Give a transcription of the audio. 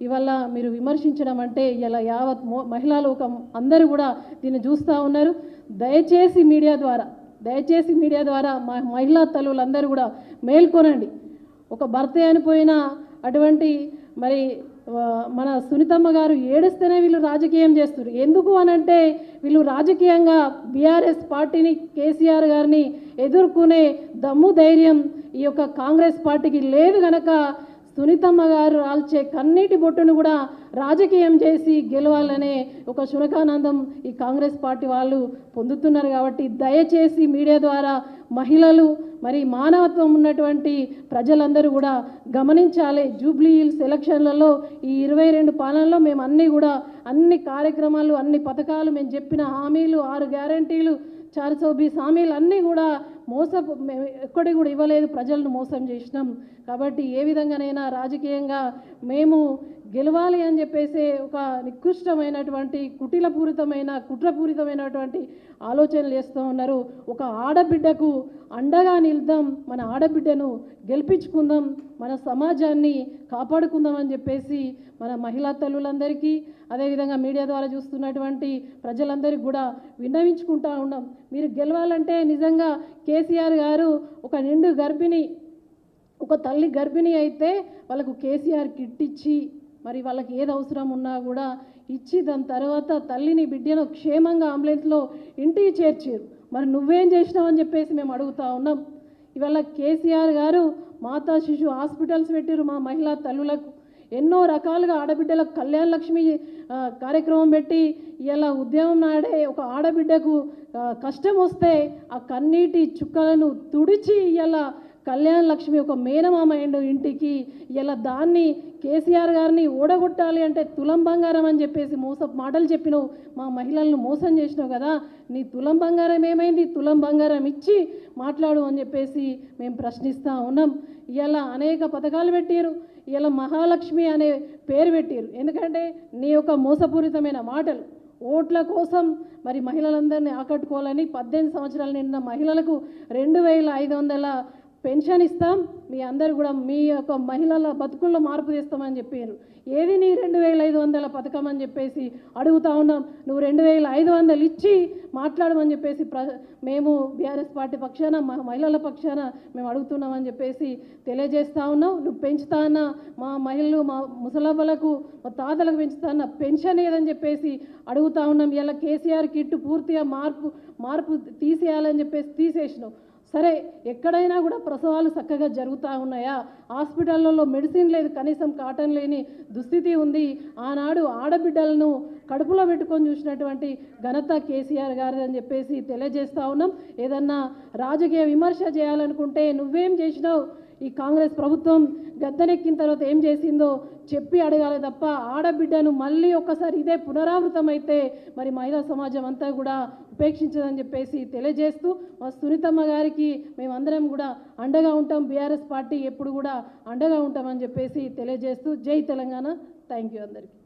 ఇవాళ మీరు విమర్శించడం అంటే ఇలా యావత్ మహిళా లోకం అందరూ కూడా దీన్ని చూస్తూ ఉన్నారు. దయచేసి మీడియా ద్వారా దయచేసి మీడియా ద్వారా మా మహిళా తల్లులందరూ కూడా మేల్కొనండి. ఒక భర్త అనిపోయిన అటువంటి మరి మన సునీతమ్మ గారు ఏడుస్తేనే వీళ్ళు రాజకీయం చేస్తారు ఎందుకు అనంటే వీళ్ళు రాజకీయంగా బీఆర్ఎస్ పార్టీని కేసీఆర్ గారిని ఎదుర్కొనే దమ్ము ధైర్యం ఈ యొక్క కాంగ్రెస్ పార్టీకి లేదు గనక సునీతమ్మ గారు రాల్చే కన్నీటి బొట్టును కూడా రాజకీయం చేసి గెలవాలనే ఒక శునకానందం ఈ కాంగ్రెస్ పార్టీ వాళ్ళు పొందుతున్నారు కాబట్టి దయచేసి మీడియా ద్వారా మహిళలు మరి మానవత్వం ఉన్నటువంటి ప్రజలందరూ కూడా గమనించాలి. జూబ్లీ హిల్స్ ఎలక్షన్లలో ఈ ఇరవై రెండు పాలనలో మేము అన్నీ కూడా అన్ని కార్యక్రమాలు అన్ని పథకాలు మేము చెప్పిన హామీలు ఆరు గ్యారంటీలు చార్ సామీలు అన్నీ కూడా మోస మేము ఎక్కడి కూడా ఇవ్వలేదు. ప్రజలను మోసం చేసినాం. కాబట్టి ఏ విధంగానైనా రాజకీయంగా మేము గెలవాలి అని చెప్పేసి ఒక నికృష్టమైనటువంటి కుటిలపూరితమైన కుట్రపూరితమైనటువంటి ఆలోచనలు చేస్తూ ఉన్నారు. ఒక ఆడబిడ్డకు అండగా నిలుద్దాం మన ఆడబిడ్డను గెలిపించుకుందాం మన సమాజాన్ని కాపాడుకుందాం అని చెప్పేసి మన మహిళా తల్లులందరికీ అదేవిధంగా మీడియా ద్వారా చూస్తున్నటువంటి ప్రజలందరికీ కూడా విన్నవించుకుంటా ఉన్నాం. మీరు గెలవాలంటే నిజంగా కేసీఆర్ గారు ఒక నిండు గర్భిణి ఒక తల్లి గర్భిణి అయితే వాళ్ళకు కేసీఆర్ కిట్ ఇచ్చి మరి వాళ్ళకి ఏది అవసరం ఉన్నా కూడా ఇచ్చి దాని తర్వాత తల్లిని బిడ్డను క్షేమంగా అంబులెన్స్లో ఇంటికి చేర్చారు. మరి నువ్వేం చేసినావు అని చెప్పేసి మేము అడుగుతా ఉన్నాం. ఇవాళ కేసీఆర్ గారు మాతా శిశు హాస్పిటల్స్ పెట్టారు మా మహిళా తల్లులకు. ఎన్నో రకాలుగా ఆడబిడ్డలకు కళ్యాణ లక్ష్మి కార్యక్రమం పెట్టి ఇలా ఉద్యమం నాడే ఒక ఆడబిడ్డకు కష్టం వస్తే ఆ కన్నీటి చుక్కలను తుడిచి ఇలా కళ్యాణ లక్ష్మి ఒక మేనమామ ఎండు ఇంటికి ఇలా దాన్ని కేసీఆర్ గారిని ఓడగొట్టాలి అంటే తులం బంగారం అని చెప్పేసి మోస మాటలు చెప్పినావు. మా మహిళలను మోసం చేసినావు కదా. నీ తులం బంగారం ఏమైంది? తులం బంగారం ఇచ్చి మాట్లాడు అని చెప్పేసి మేము ప్రశ్నిస్తూ ఉన్నాం. ఇలా అనేక పథకాలు పెట్టారు. ఇలా మహాలక్ష్మి అనే పేరు పెట్టారు. ఎందుకంటే నీ యొక్క మోసపూరితమైన మాటలు ఓట్ల కోసం మరి మహిళలందరినీ ఆకట్టుకోవాలని పద్దెనిమిది సంవత్సరాలు నిండిన మహిళలకు రెండు వేల ఐదు వందల పెన్షన్ ఇస్తాం మీ అందరు కూడా మీ యొక్క మహిళల బతుకుల్లో మార్పు తెస్తామని చెప్పారు. ఏది నీ రెండు వేల ఐదు వందల పథకం అని చెప్పేసి అడుగుతా ఉన్నాం. నువ్వు రెండు వేల ఐదు వందలు ఇచ్చి మాట్లాడమని చెప్పేసి ప్ర మేము బీఆర్ఎస్ పార్టీ పక్షాన మా మహిళల పక్షాన మేము అడుగుతున్నామని చెప్పేసి తెలియజేస్తా ఉన్నాం. నువ్వు పెంచుతానా మా మహిళలు మా ముసలవ్వలకు మా తాతలకు పెంచుతానా పెన్షన్ ఏదని చెప్పేసి అడుగుతా ఉన్నాం. ఇలా కేసీఆర్ కిట్టు పూర్తిగా మార్పు మార్పు తీసేయాలని చెప్పేసి తీసేసినావు. సరే ఎక్కడైనా కూడా ప్రసవాలు చక్కగా జరుగుతూ ఉన్నాయా? హాస్పిటల్లో మెడిసిన్ లేదు కనీసం కాటన్ లేని దుస్థితి ఉంది. ఆనాడు ఆడబిడ్డలను కడుపులో పెట్టుకొని చూసినటువంటి ఘనత కేసీఆర్ గారిది అని చెప్పేసి తెలియజేస్తా ఉన్నాం. ఏదన్నా రాజకీయ విమర్శ చేయాలనుకుంటే నువ్వేం చేసినావు? ఈ కాంగ్రెస్ ప్రభుత్వం గద్దెనెక్కిన తర్వాత ఏం చేసిందో చెప్పి అడగాలి తప్ప ఆడబిడ్డను మళ్ళీ ఒక్కసారి ఇదే పునరావృతమైతే మరి మహిళా సమాజం అంతా కూడా ఉపేక్షించదని చెప్పేసి తెలియజేస్తూ మా సునీతమ్మ గారికి మేమందరం కూడా అండగా ఉంటాం బీఆర్ఎస్ పార్టీ ఎప్పుడు కూడా అండగా ఉంటామని చెప్పేసి తెలియజేస్తూ జై తెలంగాణ. థ్యాంక్ యూ అందరికీ.